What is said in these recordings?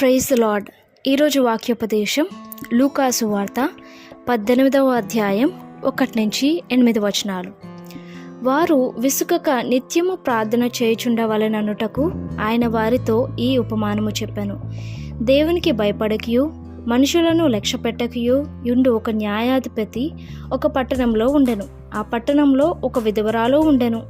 Praise lord. ఈరోజు వాక్యోపదేశం లూకాసు వార్త పద్దెనిమిదవ అధ్యాయం ఒకటి నుంచి ఎనిమిది వచనాలు. వారు విసుకక నిత్యము ప్రార్థన చేయుచుండవలననుటకు ఆయన వారితో ఈ ఉపమానము చెప్పాను. దేవునికి భయపడకియు మనుషులను లక్ష్యపెట్టకయు యుండు ఒక న్యాయాధిపతి ఒక పట్టణంలో ఉండెను. ఆ పట్టణంలో ఒక విధవరాలు ఉండెను.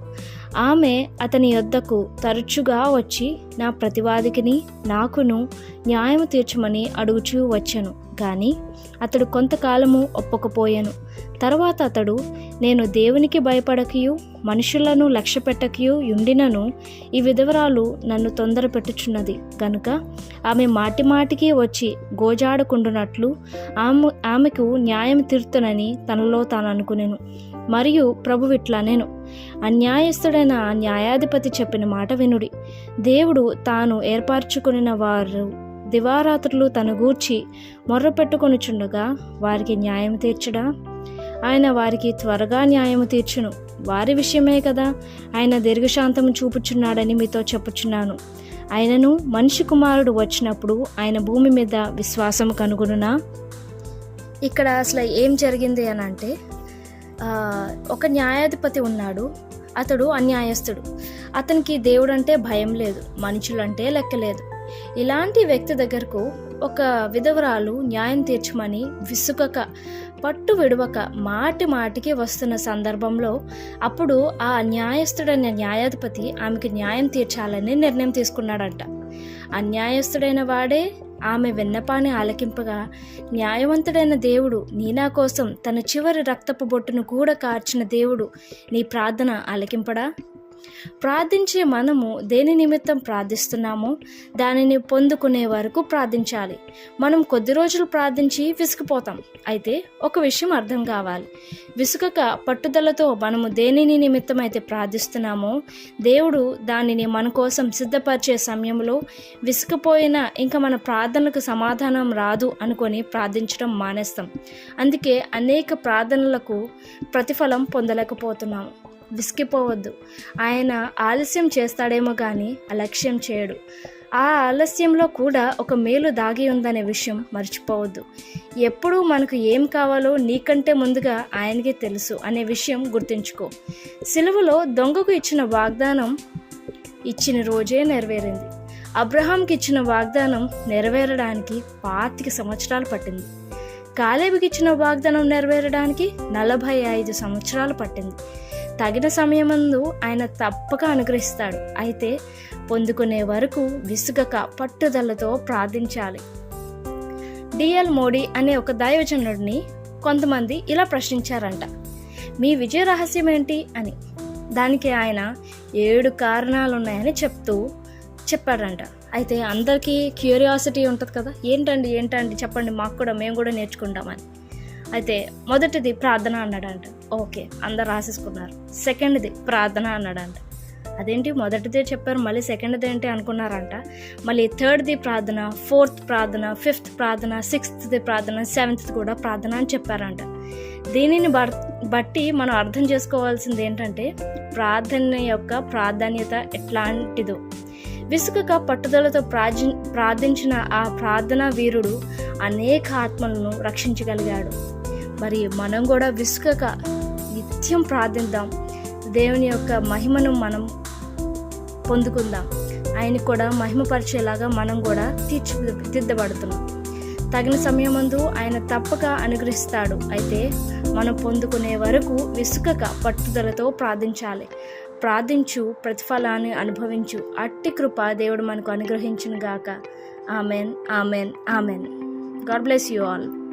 ఆమె అతని యొద్దకు తరచుగా వచ్చి నా ప్రతివాదికిని నాకును న్యాయం తీర్చమని అడుగుచూ వచ్చాను. కానీ అతడు కొంతకాలము ఒప్పకపోయాను. తర్వాత అతడు నేను దేవునికి భయపడకయు మనుషులను లక్ష్య పెట్టకయు ఈ విధవరాలు నన్ను తొందర పెట్టుచున్నది. కనుక ఆమె మాటి మాటికి వచ్చి గోజాడుకుండునట్లు ఆమె ఆమెకు న్యాయం తీర్తునని తనలో తాను అనుకునేను మరియు ప్రభు ఇట్లా నేను. అన్యాయస్తుడైన న్యాయాధిపతి చెప్పిన మాట వినుడి. దేవుడు తాను ఏర్పరచుకున్న వారు దివారాత్రులు తను గూర్చి మొర్రపెట్టుకొనుచుండగా వారికి న్యాయం తీర్చడా? ఆయన వారికి త్వరగా న్యాయం తీర్చును. వారి విషయమే కదా ఆయన దీర్ఘశాంతము చూపుచున్నాడని మీతో చెప్పుచున్నాను. ఆయనను మనిషి కుమారుడు వచ్చినప్పుడు ఆయన భూమి మీద విశ్వాసం కనుగొనునా? ఇక్కడ అసలు ఏం జరిగింది అని అంటే ఒక న్యాయాధిపతి ఉన్నాడు. అతడు అన్యాయస్తుడు అతనికి దేవుడు అంటే భయం లేదు మనుషులంటే లెక్కలేదు ఇలాంటి వ్యక్తి దగ్గరకు ఒక విధవరాలు న్యాయం తీర్చమని విసుకక పట్టు విడవక మాటి మాటికి వస్తున్న సందర్భంలో అప్పుడు ఆ న్యాయస్తుడైన న్యాయాధిపతి ఆమెకి న్యాయం తీర్చాలని నిర్ణయం తీసుకున్నాడంట. అన్యాయస్తుడైన వాడే ఆమె విన్నపాన్ని ఆలకింపగా న్యాయవంతుడైన దేవుడు నీ నా కోసం తన చివరి రక్తపు బొట్టును కూడా కార్చిన దేవుడు నీ ప్రార్థన ఆలకింపడా? ప్రార్థించే మనము దేని నిమిత్తం ప్రార్థిస్తున్నామో దానిని పొందుకునే వరకు ప్రార్థించాలి. మనం కొద్ది రోజులు ప్రార్థించి విసుకుపోతాం అయితే ఒక విషయం అర్థం కావాలి. విసుకక పట్టుదలతో మనము దేనిని నిమిత్తం అయితే ప్రార్థిస్తున్నామో దేవుడు దానిని మన కోసం సిద్ధపరిచే సమయంలో విసుకుపోయినా ఇంకా మన ప్రార్థనలకు సమాధానం రాదు అనుకొని ప్రార్థించడం మానేస్తాం. అందుకే అనేక ప్రార్థనలకు ప్రతిఫలం పొందలేకపోతున్నాము. విసిగిపోవద్దు. ఆయన ఆలస్యం చేస్తాడేమో కానీ అలక్ష్యం చేయడు. ఆ ఆలస్యంలో కూడా ఒక మేలు దాగి ఉందనే విషయం మర్చిపోవద్దు. ఎప్పుడూ మనకు ఏం కావాలో నీకంటే ముందుగా ఆయనకే తెలుసు అనే విషయం గుర్తుంచుకో. సిలువలో దొంగకు ఇచ్చిన వాగ్దానం ఇచ్చిన రోజే నెరవేరింది. అబ్రహాంకి ఇచ్చిన వాగ్దానం నెరవేరడానికి పాతిక సంవత్సరాలు పట్టింది. కాలేబుకి ఇచ్చిన వాగ్దానం నెరవేరడానికి నలభై ఐదు సంవత్సరాలు పట్టింది. తగిన సమయమందు ఆయన తప్పక అనుగ్రహిస్తాడు. అయితే పొందుకునే వరకు విసుగక పట్టుదలతో ప్రార్థించాలి. డిఎల్ మోడీ అనే ఒక దైవజనుడిని కొంతమంది ఇలా ప్రశ్నించారంట. మీ విజయ రహస్యం ఏంటి అని. దానికి ఆయన ఏడు కారణాలు ఉన్నాయని చెప్తూ చెప్పాడంట. అయితే అందరికీ క్యూరియాసిటీ ఉంటుంది కదా. ఏంటండి ఏంటండి చెప్పండి మాకు కూడా మేము కూడా నేర్చుకుంటామని. అయితే మొదటిది ప్రార్థన అన్నాడంట. ఓకే అందరు రాసేసుకున్నారు. సెకండ్ది ప్రార్థన అన్నాడంట. అదేంటి? మొదటిదే చెప్పారు మళ్ళీ సెకండ్ది ఏంటి అనుకున్నారంట. మళ్ళీ థర్డ్ది ప్రార్థన ఫోర్త్ ప్రార్థన ఫిఫ్త్ ప్రార్థన సిక్స్త్ది ప్రార్థన సెవెంత్ కూడా ప్రార్థన అని చెప్పారంట. దీనిని బట్టి మనం అర్థం చేసుకోవాల్సింది ఏంటంటే ప్రార్థన యొక్క ప్రాధాన్యత ఎట్లాంటిదో. విసుగుగా పట్టుదలతో ప్రార్థి ప్రార్థించిన ఆ ప్రార్థనా వీరుడు అనేక ఆత్మలను రక్షించగలిగాడు. మరి మనం కూడా విసుకక నిత్యం ప్రార్థిద్దాం. దేవుని యొక్క మహిమను మనం పొందుకుందాం. ఆయన కూడా మహిమపరిచేలాగా మనం కూడా తీర్చిదిద్దబడుతున్నాం తగిన సమయమందు ఆయన తప్పక అనుగ్రహిస్తాడు. అయితే మనం పొందుకునే వరకు విసుకక పట్టుదలతో ప్రార్థించాలి. ప్రార్థించు ప్రతిఫలాన్ని అనుభవించు. అట్టి కృప దేవుడు మనకు అనుగ్రహించును గాక amen amen amen. God bless you all.